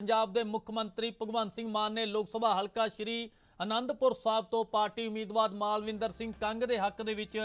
ਪੰਜਾਬ ਦੇ ਮੁੱਖ ਮੰਤਰੀ ਭਗਵੰਤ ਸਿੰਘ ਮਾਨ ਨੇ ਲੋਕ ਸਭਾ ਹਲਕਾ ਸ਼੍ਰੀ ਅਨੰਦਪੁਰ ਸਾਹਿਬ ਤੋਂ ਪਾਰਟੀ ਉਮੀਦਵਾਰ ਮਾਲਵਿੰਦਰ ਸਿੰਘ ਕੰਗ ਦੇ ਹੱਕ ਦੇ ਵਿੱਚ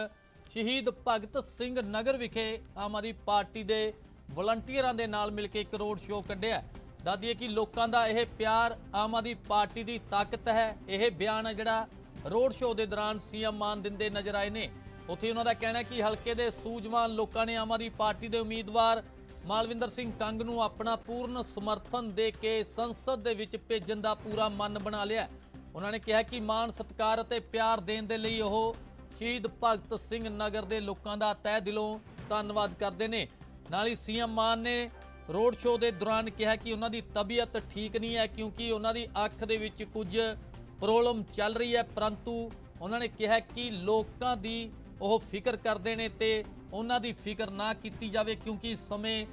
ਸ਼ਹੀਦ ਭਗਤ ਸਿੰਘ ਨਗਰ ਵਿਖੇ ਆਮ ਆਦਮੀ ਪਾਰਟੀ ਦੇ ਵਲੰਟੀਅਰਾਂ ਦੇ ਨਾਲ ਮਿਲ ਕੇ ਇੱਕ ਰੋਡ ਸ਼ੋਅ ਕੱਢਿਆ ਦੱਸਦੀਏ ਕਿ ਲੋਕਾਂ ਦਾ ਇਹ ਪਿਆਰ ਆਮ ਆਦਮੀ ਪਾਰਟੀ ਦੀ ਤਾਕਤ ਹੈ। ਇਹ ਬਿਆਨ ਹੈ ਜਿਹੜਾ ਰੋਡ ਸ਼ੋਅ ਦੇ ਦੌਰਾਨ ਸੀਐਮ ਮਾਨ ਦਿੰਦੇ ਨਜ਼ਰ ਆਏ ਨੇ। ਉੱਥੇ ਉਹਨਾਂ ਦਾ ਕਹਿਣਾ ਕਿ ਹਲਕੇ ਦੇ ਸੂਝਵਾਨ ਲੋਕਾਂ ਨੇ ਆਮ ਆਦਮੀ ਪਾਰਟੀ ਦੇ ਉਮੀਦਵਾਰ ਮਾਲਵਿੰਦਰ ਸਿੰਘ ਕੰਗ ਨੂੰ ਆਪਣਾ ਪੂਰਨ ਸਮਰਥਨ ਦੇ ਕੇ ਸੰਸਦ ਦੇ ਵਿੱਚ ਭੇਜਣ ਦਾ ਪੂਰਾ ਮਨ ਬਣਾ ਲਿਆ। ਉਹਨਾਂ ਨੇ ਕਿਹਾ ਕਿ ਮਾਣ, ਸਤਿਕਾਰ ਅਤੇ ਪਿਆਰ ਦੇਣ ਦੇ ਲਈ ਉਹ ਸ਼ਹੀਦ ਭਗਤ ਸਿੰਘ ਨਗਰ ਦੇ ਲੋਕਾਂ ਦਾ ਤਹਿ ਦਿਲੋਂ ਧੰਨਵਾਦ ਕਰਦੇ ਨੇ। ਨਾਲ ਹੀ ਸੀਐਮ ਮਾਨ ਨੇ ਰੋਡ ਸ਼ੋਅ ਦੇ ਦੌਰਾਨ ਕਿਹਾ ਕਿ ਉਹਨਾਂ ਦੀ ਤਬੀਅਤ ਠੀਕ ਨਹੀਂ ਹੈ ਕਿਉਂਕਿ ਉਹਨਾਂ ਦੀ ਅੱਖ ਦੇ ਵਿੱਚ ਕੁਝ ਪ੍ਰੋਬਲਮ ਚੱਲ ਰਹੀ ਹੈ, ਪਰੰਤੂ ਉਹਨਾਂ ਨੇ ਕਿਹਾ ਕਿ ਲੋਕਾਂ ਦੀ ਉਹ ਫਿਕਰ ਕਰਦੇ ਨੇ ਤੇ ਉਹਨਾਂ ਦੀ ਫਿਕਰ ਨਾ ਕੀਤੀ ਜਾਵੇ ਕਿਉਂਕਿ ਇਸ ਸਮੇਂ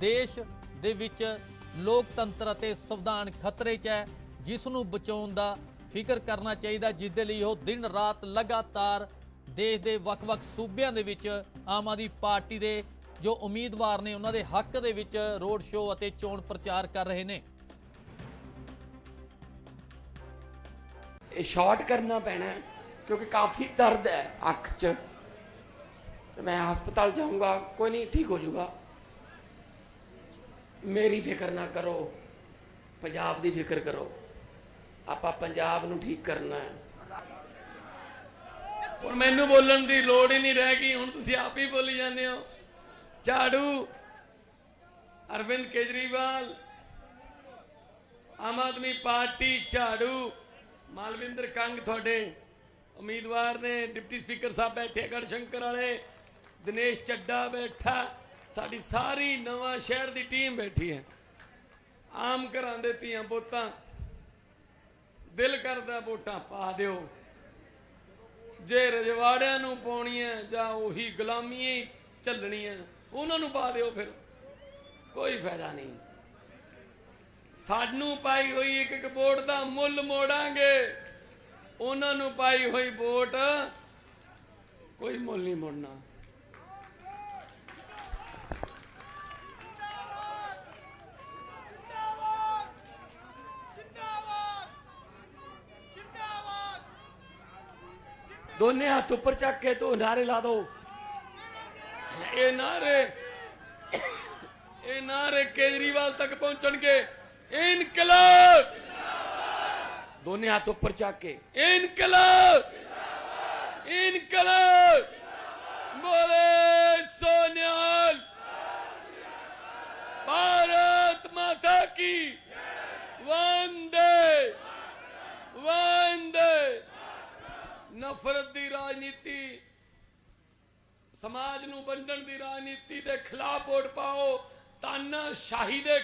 ਦੇਸ਼ ਦੇ ਵਿੱਚ ਲੋਕਤੰਤਰ ਅਤੇ ਸੰਵਿਧਾਨ ਖਤਰੇ 'ਚ ਹੈ, ਜਿਸ ਨੂੰ ਬਚਾਉਣ ਦਾ ਫਿਕਰ ਕਰਨਾ ਚਾਹੀਦਾ ਜਿਸ ਦੇ ਲਈ ਉਹ ਦਿਨ ਰਾਤ ਲਗਾਤਾਰ ਦੇਸ਼ ਦੇ ਵੱਖ-ਵੱਖ ਸੂਬਿਆਂ ਦੇ ਵਿੱਚ ਆਮ ਆਦਮੀ ਪਾਰਟੀ ਦੇ ਜੋ ਉਮੀਦਵਾਰ ਨੇ ਉਹਨਾਂ ਦੇ ਹੱਕ ਦੇ ਵਿੱਚ ਰੋਡ ਸ਼ੋਅ ਅਤੇ ਚੋਣ ਪ੍ਰਚਾਰ ਕਰ ਰਹੇ ਨੇ। ਇਹ ਸ਼ਾਰਟ ਕਰਨਾ ਪੈਣਾ ਕਿਉਂਕਿ ਕਾਫੀ ਦਰਦ ਹੈ ਅੱਖ 'ਚ। ਤੇ ਮੈਂ ਹਸਪਤਾਲ ਜਾਊਂਗਾ, ਕੋਈ ਨਹੀਂ, ਠੀਕ ਹੋ ਜਾਊਗਾ। ਮੇਰੀ ਫਿਕਰ ਨਾ ਕਰੋ, ਪੰਜਾਬ ਦੀ ਫਿਕਰ ਕਰੋ। ਆਪਾਂ ਪੰਜਾਬ ਨੂੰ ਠੀਕ ਕਰਨਾ ਹੈ। ਹੁਣ ਮੈਨੂੰ ਬੋਲਣ ਦੀ ਲੋੜ ਹੀ ਨਹੀਂ ਰਹਿ ਗਈ, ਹੁਣ ਤੁਸੀਂ ਆਪ ਹੀ ਬੋਲੀ ਜਾਂਦੇ ਹੋ। ਝਾੜੂ, ਅਰਵਿੰਦ ਕੇਜਰੀਵਾਲ, ਆਮ ਆਦਮੀ ਪਾਰਟੀ, ਝਾੜੂ। ਮਾਲਵਿੰਦਰ ਕੰਗ ਤੁਹਾਡੇ ਉਮੀਦਵਾਰ ਨੇ, ਡਿਪਟੀ ਸਪੀਕਰ ਸਾਹਿਬ ਬੈਠੇ ਗੜ ਸ਼ੰਕਰ ਵਾਲੇ। ਦਿਨੇਸ਼ ਚੱਡਾ ਬੈਠਾ, ਸਾਡੀ ਸਾਰੀ ਨਵਾਂ ਸ਼ਹਿਰ ਦੀ ਟੀਮ ਬੈਠੀ ਹੈ। ਆਮ ਘਰਾਂ ਦੇ ਧੀਆਂ ਪੁੱਤਾਂ, ਦਿਲ ਕਰਦਾ ਵੋਟਾਂ ਪਾ ਦਿਓ। ਜੇ ਰਜਵਾੜਿਆਂ ਨੂੰ ਪਾਉਣੀਆਂ ਜਾਂ ਉਹੀ ਗੁਲਾਮੀਆਂ ਹੀ ਚੱਲਣੀਆਂ ਉਹਨਾਂ ਨੂੰ ਪਾ ਦਿਓ ਫਿਰ। ਕੋਈ ਫਾਇਦਾ ਨਹੀਂ। ਸਾਨੂੰ ਪਾਈ ਹੋਈ ਇੱਕ ਇੱਕ ਵੋਟ ਦਾ ਮੁੱਲ ਮੋੜਾਂਗੇ। ਉਹਨਾਂ ਨੂੰ ਪਾਈ ਹੋਈ ਵੋਟ, ਕੋਈ ਮੁੱਲ ਨਹੀਂ ਮੋੜਨਾ। दोने हाथ उपर चक के तो नारे ला दो। ए नारे, ये नारे केजरीवाल तक पहुंचन के इनकलाब! दोने हाथ उपर चक के। इनकलाब! इनकलाब! बोले! ਨਫ਼ਰਤ ਦੀ ਰਾਜਨੀਤੀ, ਸਮਾਜ ਨੂੰ ਵੰਡਣ ਦੀ ਰਾਜਨੀਤੀ ਦੇ ਖਿਲਾਫ ਵੋਟ ਪਾਓ ਤਾਨਾ ਸ਼ਾਹੀ ਦੇ